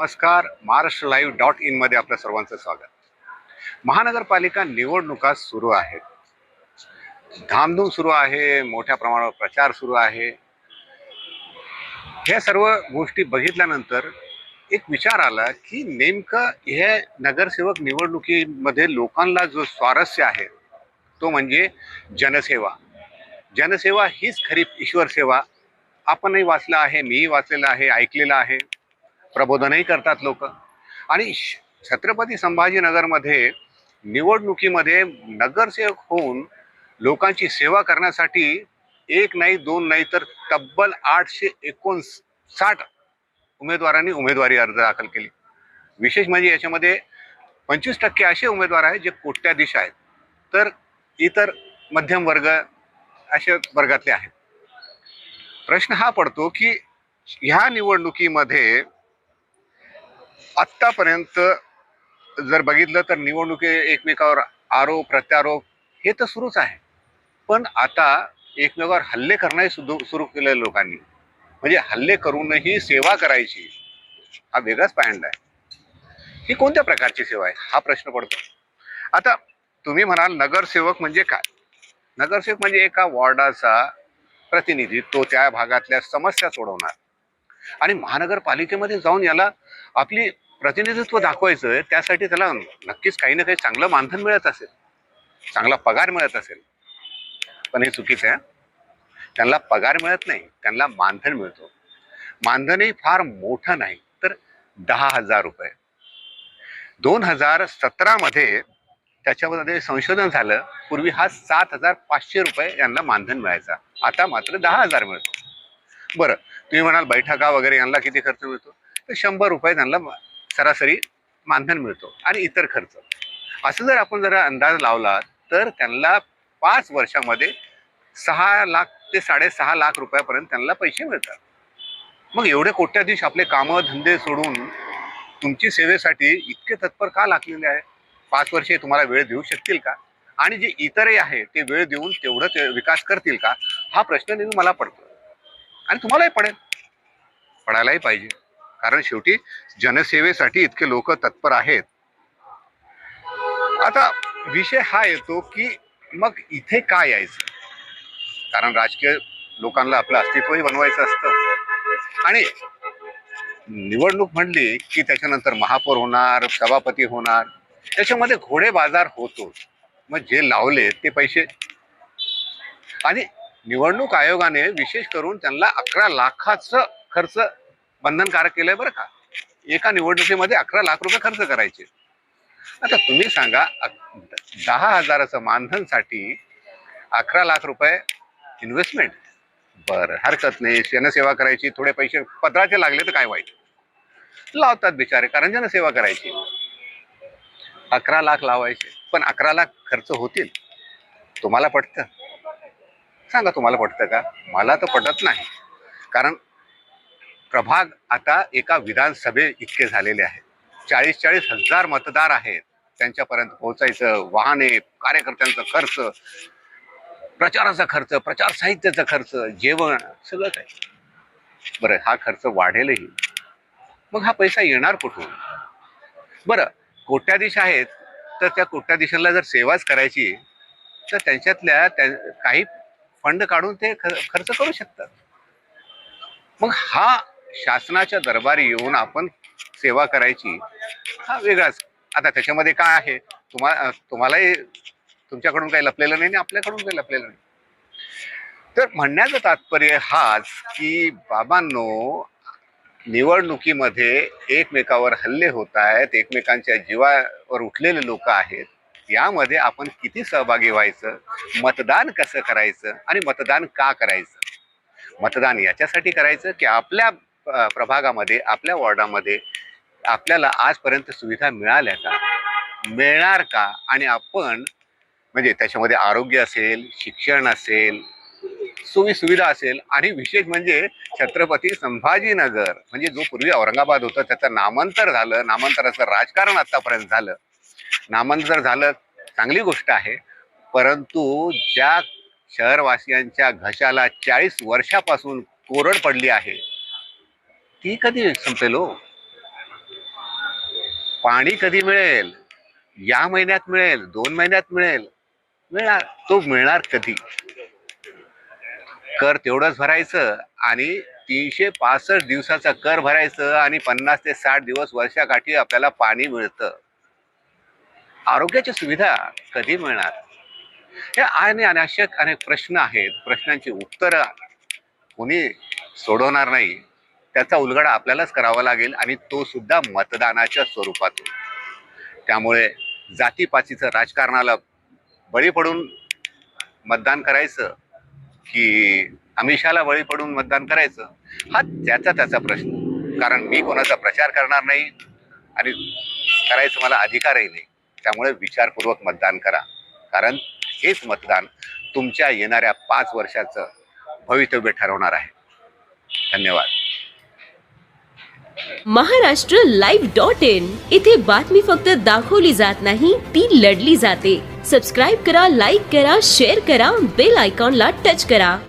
नमस्कार Maharashtra live dot इनमध्ये आपल्या सर्वांचं स्वागत. महानगरपालिका निवडणुका सुरू आहेत. धामधूम सुरू आहे मोठ्या प्रमाणावर प्रचार सुरू आहे. ह्या सर्व गोष्टी बघितल्यानंतर एक विचार आला की नेमकं हे नगरसेवक निवडणुकीमध्ये लोकांना जो स्वारस्य आहे तो म्हणजे जनसेवा. जनसेवा हीच खरी ईश्वर सेवा आपणही वाचलं आहे मीही वाचलेलं आहे ऐकलेलं आहे. प्रबोधनही करतात लोक. आणि श- छत्रपती संभाजीनगरमध्ये निवडणुकीमध्ये नगरसेवक होऊन लोकांची सेवा करण्यासाठी एक नाही दोन नाही तर तब्बल आठशे एकोणसाठ उमेदवारांनी उमेदवारी अर्ज दाखल केली. विशेष म्हणजे याच्यामध्ये पंचवीस टक्के असे उमेदवार आहेत जे कोट्याधीश आहेत. तर इतर मध्यम वर्ग अशा वर्गातले आहेत. प्रश्न हा पडतो की ह्या निवडणुकीमध्ये आत्तापर्यंत जर बघितलं तर निवडणुकी एकमेकावर आरोप प्रत्यारोप हे तर सुरूच आहे. पण आता एकमेकावर हल्ले करणंही सुरू सुरू केले लोकांनी. म्हणजे हल्ले करूनही सेवा करायची हा वेगळाच पॅन्ड आहे. ही कोणत्या प्रकारची सेवा आहे? हा प्रश्न पडतो. आता तुम्ही म्हणाल नगरसेवक म्हणजे काय? नगरसेवक म्हणजे एका वॉर्डाचा प्रतिनिधी तो त्या भागातल्या समस्या सोडवणार. आणि महानगरपालिकेमध्ये जाऊन याला आपली प्रतिनिधित्व दाखवायचं आहे त्यासाठी त्याला नक्कीच काही ना काही चांगलं मानधन मिळत असेल. चांगला पगार मिळत असेल. पण हे चुकीचं आहे. त्यांना पगार मिळत नाही त्यांना मानधन मिळतो. मानधनही फार मोठं नाही तर दहा हजार रुपये. दोन हजार सतरामध्ये त्याच्यामध्ये संशोधन झालं पूर्वी हा सात हजार पाचशे रुपये यांना मानधन मिळायचा. आता मात्र दहा हजार मिळतो. बरं तुम्ही म्हणाल बैठका वगैरे यांना किती खर्च मिळतो? तर शंभर रुपये त्यांना सरासरी मानधन मिळतो आणि इतर खर्च. असं जर आपण जरा अंदाज लावला तर त्यांना पाच वर्षामध्ये सहा लाख ते साडेसहा लाख रुपयापर्यंत त्यांना पैसे मिळतात. मग एवढे कोट्याधीश आपले कामं धंदे सोडून तुमची सेवेसाठी इतके तत्पर का लागलेले आहे? पाच वर्षे तुम्हाला वेळ देऊ शकतील का? आणि जे इतरही आहे ते वेळ देऊन तेवढं ते विकास करतील का? हा प्रश्न नेहमी मला पडतो. आणि तुम्हालाही पडेल. पडायलाही पाहिजे. कारण शेवटी जनसेवेसाठी इतके लोक तत्पर आहेत. आता विषय हा येतो की मग इथे काय यायचं? कारण राजकीय लोकांना आपलं अस्तित्वही बनवायचं असतं. आणि निवडणूक म्हणली की त्याच्यानंतर महापौर होणार सभापती होणार त्याच्यामध्ये घोडे बाजार होतो. मग जे लावले ते पैसे. आणि निवडणूक आयोगाने विशेष करून त्यांना अकरा लाखाचं खर्च बंधनकारक केलंय बरं का? एका निवडणुकीमध्ये अकरा लाख रुपये खर्च करायचे. आता तुम्ही सांगा दहा हजाराचं मानधनसाठी अकरा लाख रुपये इन्व्हेस्टमेंट बरं हरकत नाही. जनसेवा करायची थोडे पैसे पत्राचे लागले तर काय वाईट? लावतात बिचारे कारण जनसेवा करायची. अकरा लाख लावायचे पण अकरा लाख खर्च होतील. तुम्हाला पटतं? सांगा तुम्हाला पटतं का? मला तर पटत नाही. कारण प्रभाग आता एका विधानसभे इतके झालेले आहेत. चाळीस चाळीस हजार मतदार आहेत. त्यांच्यापर्यंत पोहोचायचं वाहने कार्यकर्त्यांचा खर्च प्रचाराचा खर्च प्रचार साहित्याचा खर्च जेवण सगळं काही. बरं हा खर्च वाढेलही. मग हा पैसा येणार कुठून? बरं कोट्याधीश आहेत तर त्या कोट्याधीशांना जर सेवाच करायची तर त्यांच्यातल्या त्या काही फंड काढून ते ख- खर्च करू शकतात. मग हा शासनाच्या दरबारी येऊन आपण सेवा करायची. हा वेगळाच. आता त्याच्यामध्ये काय आहे? तुम्हाला तुम्हालाही तुमच्याकडून काही लपलेलं नाही आणि आपल्याकडून काही लपलेलं नाही. तर म्हणण्याचं तात्पर्य हाच की बाबांनो निवडणुकीमध्ये एकमेकावर हल्ले होत आहेत एकमेकांच्या जीवावर उठलेले लोक आहेत. यामध्ये आपण किती सहभागी व्हायचं? मतदान कसं करायचं? आणि मतदान का करायचं? मतदान याच्यासाठी करायचं की आपल्या प्रभागामध्ये आपल्या वॉर्डामध्ये आपल्याला आजपर्यंत सुविधा मिळाल्या का? मिळणार का? आणि आपण म्हणजे त्याच्यामध्ये आरोग्य असेल शिक्षण असेल सोयी सुविधा असेल आणि विशेष म्हणजे छत्रपती संभाजीनगर म्हणजे जो पूर्वी औरंगाबाद होतं त्याचं नामांतर झालं. नामांतराचं राजकारण आतापर्यंत झालं. नामांतर झालं चांगली गोष्ट आहे. परंतु ज्या शहरवासियांच्या घशाला चाळीस वर्षापासून कोरड पडली आहे ती कधी संपेल हो? पाणी कधी मिळेल? या महिन्यात मिळेल? दोन महिन्यात मिळेल? मिळणार. तो मिळणार कधी? कर तेवढंच भरायचं आणि तीनशे पासष्ट दिवसाचा कर भरायचं आणि पन्नास ते साठ दिवस वर्षाकाठी आपल्याला पाणी मिळतं. आरोग्याची सुविधा कधी मिळणार? हे आणि अनाशक अनेक प्रश्न आहेत. प्रश्नांची उत्तरं कोणी सोडवणार नाही. त्याचा उलगडा आपल्यालाच करावा लागेल आणि तो सुद्धा मतदानाच्या स्वरूपातून. त्यामुळे जातीपातीचं राजकारणाला बळी पडून मतदान करायचं की अमिषाला बळी पडून मतदान करायचं हा त्याचा त्याचा प्रश्न. कारण मी कोणाचा प्रचार करणार नाही आणि करायचं मला अधिकारही नाही. त्यामुळे विचारपूर्वक मतदान करा. कारण हेच मतदान तुमच्या येणाऱ्या पाच वर्षाचं भवितव्य ठरवणार आहे. धन्यवाद. महाराष्ट्र लाईव्ह डॉट इन इथे बातमी फक्त दाखवली जात नाही ती लढली जाते. सबस्क्राईब करा लाईक करा शेअर करा बेल आयकॉनला टच करा.